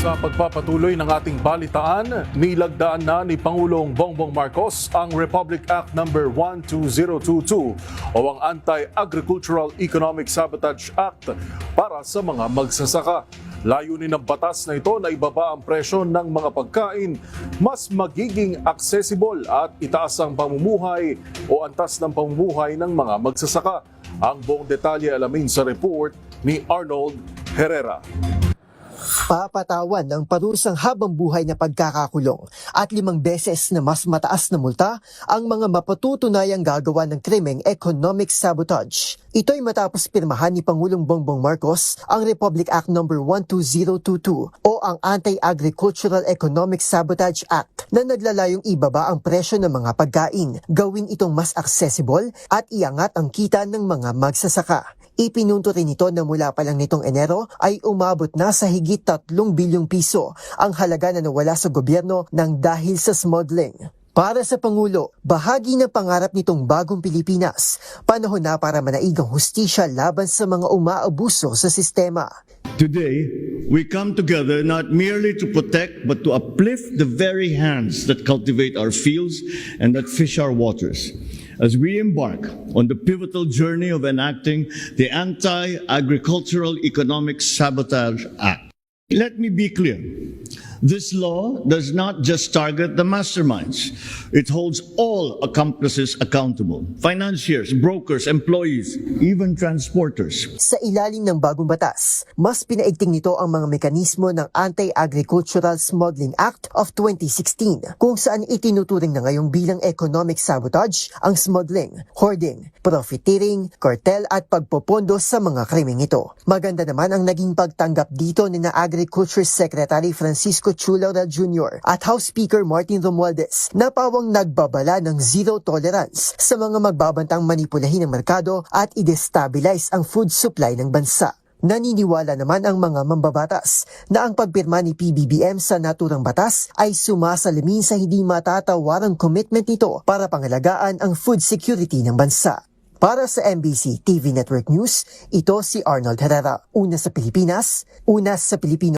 Sa pagpapatuloy ng ating balitaan, nilagdaan na ni Pangulong Bongbong Marcos ang Republic Act No. 12022 o ang Anti-Agricultural Economic Sabotage Act para sa mga magsasaka. Layunin ng batas na ito na ibaba ang presyo ng mga pagkain, mas magiging accessible at itaas ang pamumuhay o antas ng pamumuhay ng mga magsasaka. Ang buong detalye alamin sa report ni Arnold Herrera. Papatawan ng parusang habang buhay na pagkakakulong at limang beses na mas mataas na multa ang mga mapatutunayang gagawa ng krimeng economic sabotage. Ito'y matapos pirmahan ni Pangulong Bongbong Marcos ang Republic Act No. 12022 o ang Anti-Agricultural Economic Sabotage Act na naglalayong ibaba ang presyo ng mga pagkain, gawin itong mas accessible at iangat ang kita ng mga magsasaka. Ipinunto rin ito na mula pa lang nitong Enero ay umabot na sa higit 3 bilyong piso ang halaga na nawala sa gobyerno ng dahil sa smuggling. Para sa Pangulo, bahagi ng pangarap nitong bagong Pilipinas, panahon na para manaig ang hustisya laban sa mga umaabuso sa sistema. Today, we come together not merely to protect, but to uplift the very hands that cultivate our fields and that fish our waters. As we embark on the pivotal journey of enacting the Anti Agricultural Economic Sabotage Act. Let me be clear. This law does not just target the masterminds. It holds all accomplices accountable. Financiers, brokers, employees, even transporters. Sa ilalim ng bagong batas, mas pinaigting nito ang mga mekanismo ng Anti-Agricultural Smuggling Act of 2016 kung saan itinuturing na ngayong bilang economic sabotage ang smuggling, hoarding, profiteering, cartel at pagpopondo sa mga krimeng ito. Maganda naman ang naging pagtanggap dito ni na Agriculture Secretary Francisco Chulaura Jr. at House Speaker Martin Romualdez na pawang nagbabala ng zero tolerance sa mga magbabantang manipulahin ng merkado at i-destabilize ang food supply ng bansa. Naniniwala naman ang mga mambabatas na ang pagpirma ni PBBM sa naturang batas ay sumasalamin sa hindi matatawarang commitment nito para pangalagaan ang food security ng bansa. Para sa MBC TV Network News, ito si Arnold Herrera. Una sa Pilipinas, una sa Pilipino.